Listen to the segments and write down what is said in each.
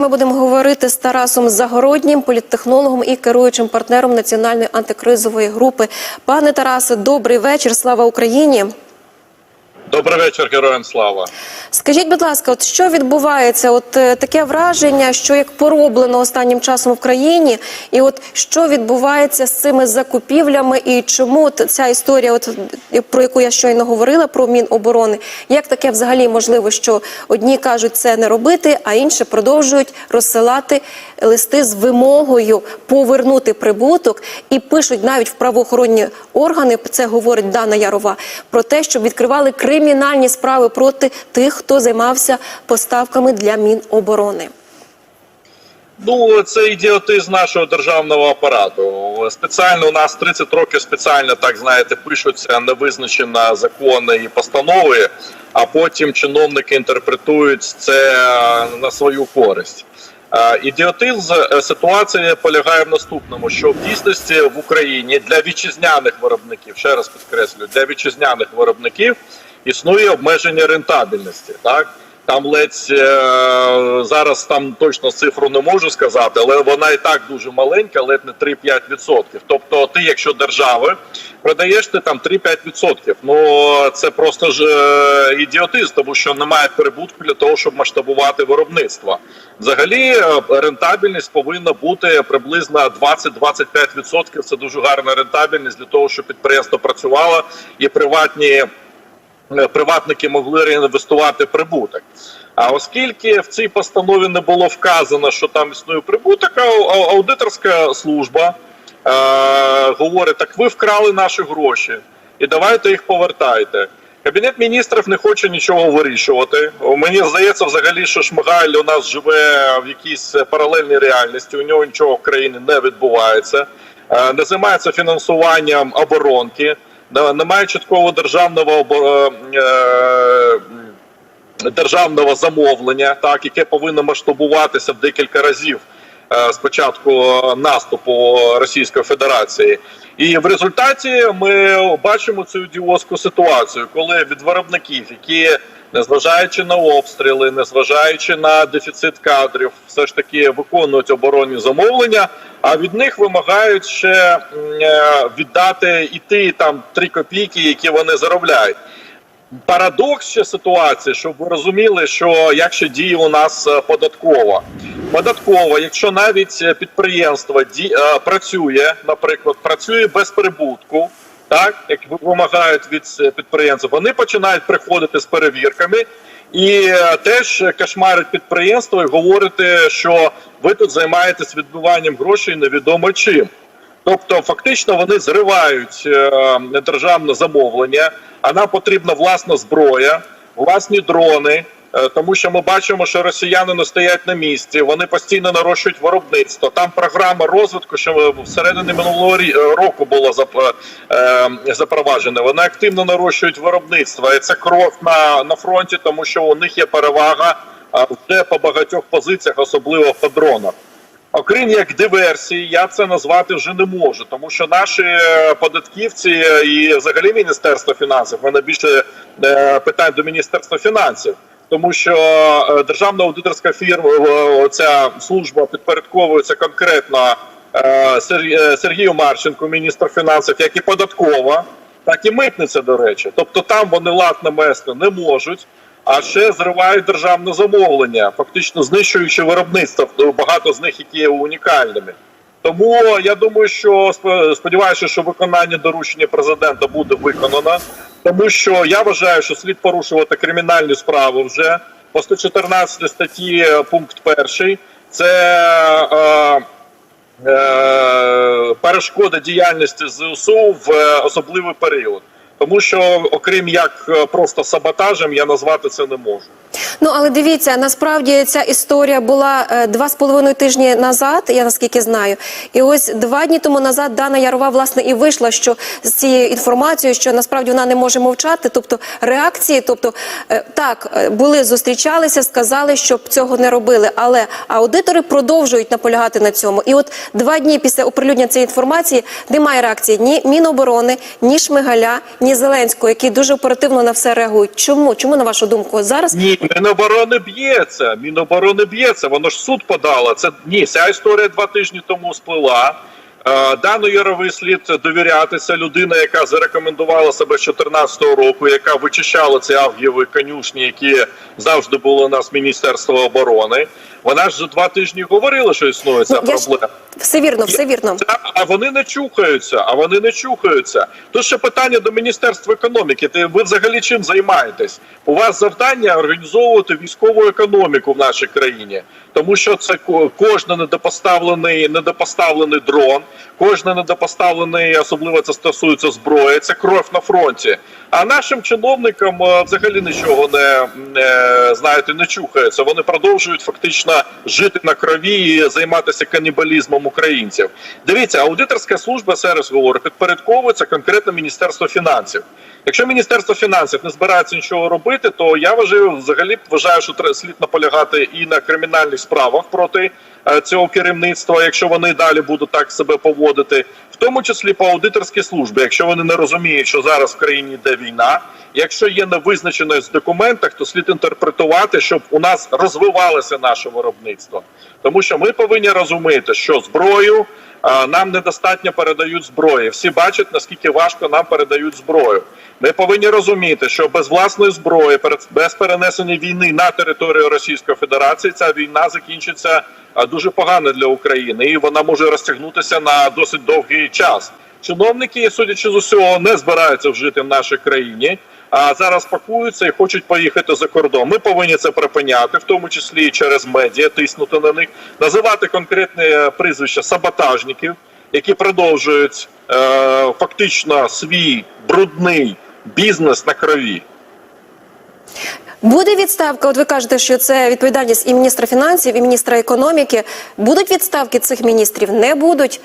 Ми будемо говорити з Тарасом Загороднім, політтехнологом і керуючим партнером національної антикризової групи. Пане Тарасе, добрий вечір. Слава Україні. Добрий вечір, героям слава. Скажіть, будь ласка, от що відбувається? От е, таке враження, що як пороблено останнім часом в країні, і от що відбувається з цими закупівлями, і чому от ця історія, от про яку я щойно говорила, про Міноборони, як таке взагалі можливо, що одні кажуть це не робити, а інші продовжують розсилати листи з вимогою повернути прибуток і пишуть навіть в правоохоронні органи, це говорить Дана Ярова, про те, щоб відкривали кримінальні справи проти тих, хто займався поставками для Міноборони. Ну, це ідіотизм нашого державного апарату. Спеціально у нас 30 років спеціально, так знаєте, пишуться невизначені закони і постанови, а потім чиновники інтерпретують це на свою користь. Е, Ідіотизм е, ситуація полягає в наступному: що в дійсності в Україні для вітчизняних виробників, ще раз підкреслюю, для вітчизняних виробників існує обмеження рентабельності. Так там ледь е, зараз там точно цифру не можу сказати, але вона і так дуже маленька, ледь не 3-5%. Тобто, ти, якщо держави, продаєш ти там 3-5%. Ну це просто ж е, ідіотизм, тому що немає прибутку для того, щоб масштабувати виробництво. Взагалі, е, рентабельність повинна бути приблизно 20-25%. Це дуже гарна рентабельність для того, щоб підприємство працювало і приватні приватники могли реінвестувати прибуток. А оскільки в цій постанові не було вказано, що там існує прибуток, аудиторська служба е, говорить: так ви вкрали наші гроші, і давайте їх повертайте. Кабінет міністрів не хоче нічого вирішувати. Мені здається, взагалі, що Шмигаль у нас живе в якійсь паралельній реальності. У нього нічого в країні не відбувається, Е, не займається фінансуванням оборонки, немає чіткого державного е, державного замовлення, так яке повинно масштабуватися в декілька разів Спочатку початку наступу Російської Федерації. І в результаті ми бачимо цю ідіотську ситуацію, коли від виробників, які незважаючи на обстріли, незважаючи на дефіцит кадрів, все ж таки виконують оборонні замовлення. А від них вимагають ще е, віддати і ті там три копійки, які вони заробляють. Парадокс ще ситуації, щоб ви розуміли, що як ще діє у нас е, податкова. Податкова, якщо навіть підприємство ді, е, працює, наприклад, працює без прибутку, так як вимагають від е, підприємців, вони починають приходити з перевірками і е, теж кошмарить підприємство і говорити, що ви тут займаєтесь відбиванням грошей невідомо чим. Тобто, фактично, вони зривають е, державне замовлення, а нам потрібна власна зброя, власні дрони. Е, Тому що ми бачимо, що росіяни не стоять на місці, вони постійно нарощують виробництво. Там програма розвитку, що всередині минулого року була зап- е, запроваджена. Вони активно нарощують виробництво. І це кров на, на фронті, тому що у них є перевага вже по багатьох позиціях, особливо по дронах. Окрім як диверсії, я це назвати вже не можу, тому що наші е, податківці е, і взагалі міністерство фінансів в мене більше е, питань до міністерства фінансів, тому що е, державна аудиторська фірма, е, ця служба підпорядковується конкретно е, Сер- Сергію Марченку, міністр фінансів, як і податкова, так і митниця, до речі. Тобто там вони лад намести не можуть. А ще зривають державне замовлення, фактично знищуючи виробництво. Багато з них які є унікальними. Тому я думаю, що сп- сподіваюся, що виконання доручення президента буде виконано, тому що я вважаю, що слід порушувати кримінальні справи вже по 114 статті е, пункт перший. Це е, е, перешкода діяльності ЗСУ в е, особливий період. Тому що, окрім як е, просто саботажем, я назвати це не можу. Ну але дивіться, насправді ця історія була е, два з половиною тижні назад, я наскільки знаю. І ось два дні тому назад Дана Ярова власне і вийшла, що з цією інформацією, що насправді вона не може мовчати. Тобто реакції, тобто е, так е, були зустрічалися, сказали, щоб цього не робили. Але аудитори продовжують наполягати на цьому. І от два дні після оприлюднення цієї інформації немає реакції ні Міноборони, ні Шмигаля, ні Зеленського, які дуже оперативно на все реагують. Чому? Чому на вашу думку зараз? Ні, не Міноборони б'ється. Міноборони б'ється. Воно ж суд подало. Це ні, ця історія два тижні тому сплила. Е, Дану Яровий слід довірятися. Людина, яка зарекомендувала себе з 2014 року, яка вичищала ці авгієві конюшні, які завжди були у нас Міністерство оборони. Вона ж за два тижні говорила, що існує ця Ну, я ж- проблема. Все вірно, все вірно. А вони не чухаються, а вони не чухаються. Тут ще питання до Міністерства економіки. Ти ви взагалі чим займаєтесь? У вас завдання організовувати військову економіку в нашій країні, тому що це кожен недопоставлений, недопоставлений дрон, кожен недопоставлений, особливо це стосується зброї. Це кров на фронті. А нашим чиновникам е, взагалі нічого не, не знаєте, не чухається. Вони продовжують фактично жити на крові і займатися канібалізмом українців. Дивіться, аудиторська служба зараз говорю, підпорядковується конкретно Міністерство фінансів. Якщо Міністерство фінансів не збирається нічого робити, то я вважаю, взагалі вважаю, що слід наполягати і на кримінальних справах проти цього керівництва, якщо вони далі будуть так себе поводити, в тому числі по аудиторській службі, якщо вони не розуміють, що зараз в країні йде війна. Якщо є невизначеність в документах, то слід інтерпретувати, щоб у нас розвивалося наше виробництво, тому що ми повинні розуміти, що зброю нам недостатньо передають зброї. Всі бачать наскільки важко нам передають зброю. Ми повинні розуміти, що без власної зброї, без перенесення війни на територію Російської Федерації, ця війна закінчиться дуже погано для України, і вона може розтягнутися на досить довгий час. Чиновники, судячи з усього, не збираються вжити в нашій країні. А зараз пакуються і хочуть поїхати за кордон. Ми повинні це припиняти, в тому числі і через медіа, тиснути на них, називати конкретні е, прізвища саботажників, які продовжують е, фактично свій брудний бізнес на крові. Буде відставка. От ви кажете, що це відповідальність і міністра фінансів, і міністра економіки. Будуть відставки цих міністрів? Не будуть.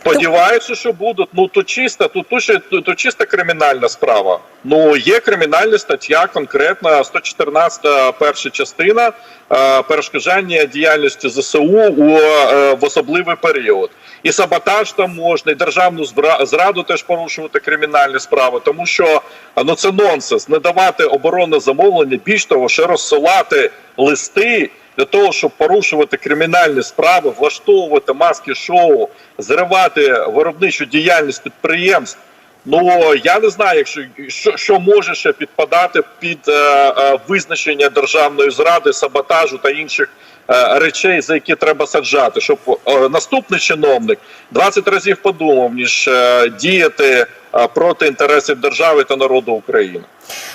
Сподіваюся, що будуть. Ну то чиста, тут то, то чиста кримінальна справа. Ну є кримінальна стаття, конкретна 114 перша частина е, перешкоджання діяльності ЗСУ у е, в особливий період. І саботаж там можна, і державну зраду теж порушувати кримінальні справи, тому що ну це нонсенс. Не давати оборонне замовлення, більш того, ще розсилати листи для того, щоб порушувати кримінальні справи, влаштовувати маски шоу, зривати виробничу діяльність підприємств. Ну я не знаю, якщо що, що може ще підпадати під е, е, визначення державної зради, саботажу та інших речей, за які треба саджати, щоб е, наступний чиновник 20 разів подумав, ніж е, діяти е, проти інтересів держави та народу України.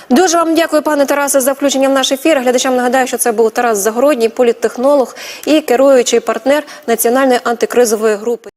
Дуже вам дякую, пане Тарасе, за включення в наш ефір. Глядачам нагадаю, що це був Тарас Загородній, політтехнолог і керуючий партнер національної антикризової групи.